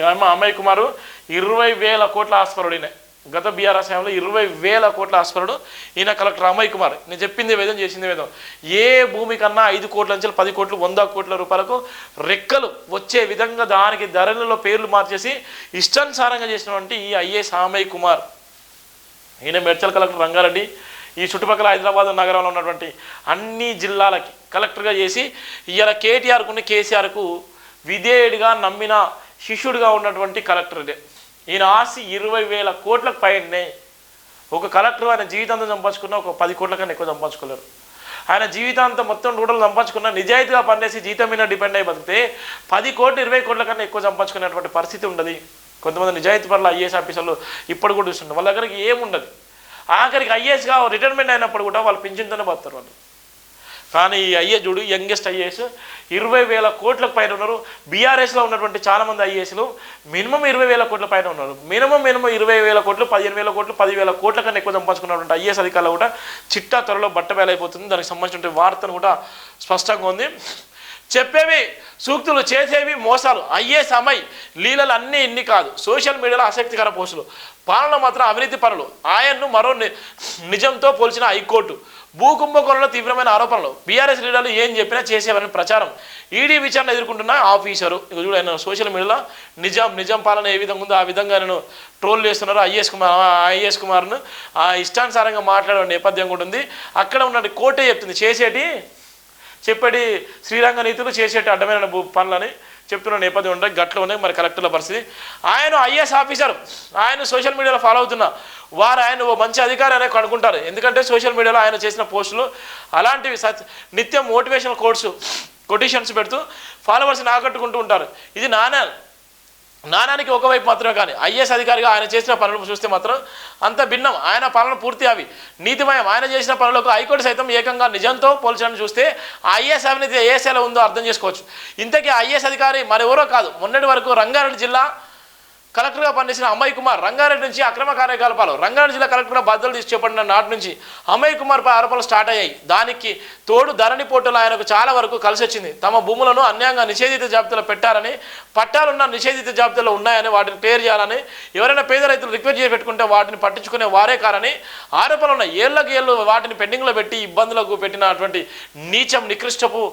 ఇక అమ్మాయి కుమారు ఇరవై వేల కోట్ల ఆస్పరుడినే గత బీఆర్ఎస్ సమయంలో ఇరవై వేల కోట్ల ఆస్పరుడు. ఈయన కలెక్టర్ అమ్మాయి కుమార్. నేను చెప్పింది వేదం చేసింది వేదం. ఏ భూమి కన్నా ఐదు కోట్ల నుంచి పది కోట్లు వంద కోట్ల రూపాయలకు రెక్కలు వచ్చే విధంగా దానికి ధరలలో పేర్లు మార్చేసి ఇష్టానుసారంగా చేసినటువంటి ఈ ఐఏఎస్ అమ్మాయి కుమార్. ఈయన మెడ్చల్ కలెక్టర్ రంగారెడ్డి. ఈ చుట్టుపక్కల హైదరాబాద్ నగరంలో ఉన్నటువంటి అన్ని జిల్లాలకి కలెక్టర్గా చేసి ఇవాళ కేటీఆర్కుని కేసీఆర్కు విధేయుడిగా నమ్మిన శిష్యుడిగా ఉన్నటువంటి కలెక్టర్ ఇదే. ఈయన ఆస్తి ఇరవై వేల కోట్లకు పైనే ఒక కలెక్టర్ ఆయన జీవితాంతం సంపాదించుకున్న ఒక పది కోట్ల కన్నా ఎక్కువ సంపాదించుకోలేరు. ఆయన జీవితాంతం మొత్తం రూడలు సంపాదించుకున్న నిజాయితీగా పనిచేసి జీతం మీద డిపెండ్ అయి బతికితే పది కోట్లు ఇరవై కోట్ల కన్నా ఎక్కువ సంపాదించుకునేటువంటి పరిస్థితి ఉండదు. కొంతమంది నిజాయితీ పనులు ఐఏఎస్ ఆఫీసర్లు ఇప్పుడు కూడా చూస్తున్నారు. వాళ్ళ దగ్గరికి ఏముండదు. ఆఖరికి ఐఏఎస్గా రిటైర్మెంట్ అయినప్పుడు కూడా వాళ్ళు పింఛన్తోనే బతారు వాళ్ళు. కానీ ఈ ఐఏఎస్ చూడు యంగెస్ట్ ఐఏఎస్. ఇరవై వేల కోట్లకు పైన ఉన్నారు. బీఆర్ఎస్లో ఉన్నటువంటి చాలామంది ఐఏఎస్లు. మినిమం ఇరవై వేల కోట్ల పైన ఉన్నారు. మినిమం మినిమం ఇరవై వేల కోట్లు పదిహేను వేల కోట్లు పదివేల కోట్ల కన్నా ఎక్కువ సంపాదించుకున్నటువంటి ఐఏఎస్ అధికారులు కూడా చిట్టా త్వరలో బట్టబేలైపోతుంది దానికి సంబంధించిన వార్తను కూడా స్పష్టంగా ఉంది. చెప్పేవి సూక్తులు చేసేవి మోసాలు. అయ్యే సమయ్. లీలలు అన్నీ ఇన్ని కాదు. సోషల్ మీడియాలో ఆసక్తికర పోస్టులు. పాలన మాత్రం అవినీతి పనులు ఆయన్ను మరో ని- నిజంతో పోల్చిన హైకోర్టు. భూ కుంభకోణంలో తీవ్రమైన ఆరోపణలు. బీఆర్ఎస్ లీడర్లు ఏం చెప్పినా చేసేవారని ప్రచారం. ఈడీ విచారణ ఎదుర్కొంటున్న ఆఫీసరు. ఇక ఆయన సోషల్ మీడియాలో నిజాం నిజాం పాలన ఏ విధంగా ఉందో ఆ విధంగా నేను ట్రోల్ చేస్తున్నారు. ఐఎస్ కుమార్ ఐఎస్ కుమార్ను. ఆ ఇష్టానుసారంగా మాట్లాడే నేపథ్యం కూడా ఉంది. అక్కడ ఉన్న కోర్టే చెప్తుంది. చేసేటి చెప్పేటి శ్రీరంగ నీతులు చేసేటి అడ్డమైన పనులని చెప్తున్న నేపథ్యం ఉంటాయి గట్లో ఉన్నాయి మరి కలెక్టర్ల పరిస్థితి. ఆయన ఐఏఎస్ ఆఫీసర్ ఆయన సోషల్ మీడియాలో ఫాలో అవుతున్న వారు ఆయన ఓ మంచి అధికారి అనే కనుక్కుంటారు. ఎందుకంటే సోషల్ మీడియాలో ఆయన చేసిన పోస్టులు అలాంటివి సత్ నిత్యం మోటివేషనల్ కోర్సు కొటేషన్స్ పెడుతూ ఫాలోవర్స్ని ఆకట్టుకుంటూ ఉంటారు. ఇది నానా నానానికి ఒకవైపు మాత్రమే కానీ ఐఏఎస్ అధికారిగా ఆయన చేసిన పనులు చూస్తే మాత్రం అంత భిన్నం. ఆయన పాలన పూర్తి అవి. నీతిమయం ఆయన చేసిన పనులకు హైకోర్టు సైతం ఏకంగా నిజంతో పోల్చడం చూస్తే ఐఏఎస్ అవినీతి ఏ ఉందో అర్థం చేసుకోవచ్చు. ఇంతకీ ఐఏఎస్ అధికారి మరెవరో కాదు. మొన్నటి వరకు రంగారెడ్డి జిల్లా కలెక్టర్గా పనిచేసిన అమ్మాయి కుమార్ రంగారెడ్డి నుంచి అక్రమ కార్యకలాపాలు. రంగారెడ్డి జిల్లా కలెక్టర్గా బాధ్యతలు తీసి చేపట్టిన నాటి నుంచి అమ్మాయి కుమార్పై ఆరోపణలు స్టార్ట్ అయ్యాయి. దానికి తోడు ధరణి పోర్టులు ఆయనకు చాలా వరకు కలిసి వచ్చింది. తమ భూములను అన్యాయంగా నిషేధిత జాబితాలో పెట్టారని పట్టాలున్న నిషేధిత జాబితాలో ఉన్నాయని వాటిని క్లియర్ చేయాలని ఎవరైనా పేద రైతులు రిక్వెస్ట్ చేసి పెట్టుకుంటే వాటిని పట్టించుకునే వారే కారని ఆరోపణలు ఉన్న ఏళ్ళకి ఏళ్ళు వాటిని పెండింగ్లో పెట్టి ఇబ్బందులకు పెట్టినటువంటి నీచం నికృష్టపు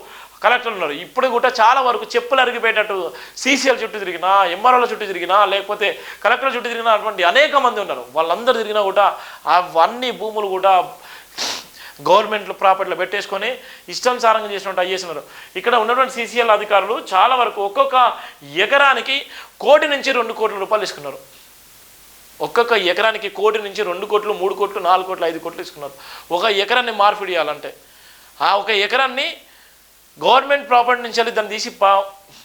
కలెక్టర్లు ఉన్నారు ఇప్పుడు కూడా చాలా వరకు చెప్పులు అరిగిపోయేటట్టు సీసీఎల్ చుట్టూ తిరిగినా ఎంఆర్ఓల చుట్టూ తిరిగినా లేకపోతే కలెక్టర్ల చుట్టూ తిరిగినా అటువంటి అనేక మంది ఉన్నారు. వాళ్ళందరూ తిరిగినా కూడా అవన్నీ భూములు కూడా గవర్నమెంట్ ప్రాపర్టీలో పెట్టేసుకొని ఇష్టానుసారంగా చేసినట్టు అయ్యేసినారు ఇక్కడ ఉన్నటువంటి సీసీఎల్ అధికారులు చాలా వరకు ఒక్కొక్క ఎకరానికి కోటి నుంచి రెండు కోట్ల రూపాయలు ఇసుకున్నారు ఒక్కొక్క ఎకరానికి కోటి నుంచి రెండు కోట్లు మూడు కోట్లు నాలుగు కోట్లు ఐదు కోట్లు ఇస్తున్నారు ఒక ఎకరాన్ని మార్పిడి చేయాలంటే. ఆ ఒక ఎకరాన్ని గవర్నమెంట్ ప్రాపర్టీ నుంచి వెళ్ళి దాన్ని తీసి పా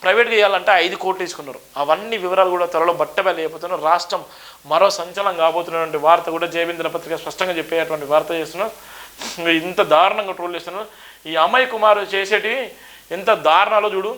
ప్రైవేట్గా చేయాలంటే ఐదు కోట్లు తీసుకున్నారు. అవన్నీ వివరాలు కూడా త్వరలో బట్టబయలు అయిపోతున్నారు రాష్ట్రం మరో సంచలనం కాబోతున్నటువంటి వార్త కూడా జయబిందన పత్రిక స్పష్టంగా చెప్పేటువంటి వార్త చేస్తున్నారు. ఇంత దారుణంగా ట్రోల్ చేస్తున్నారు. ఈ అమ్మాయి కుమార్ చేసేటివి ఎంత దారుణాలో చూడు.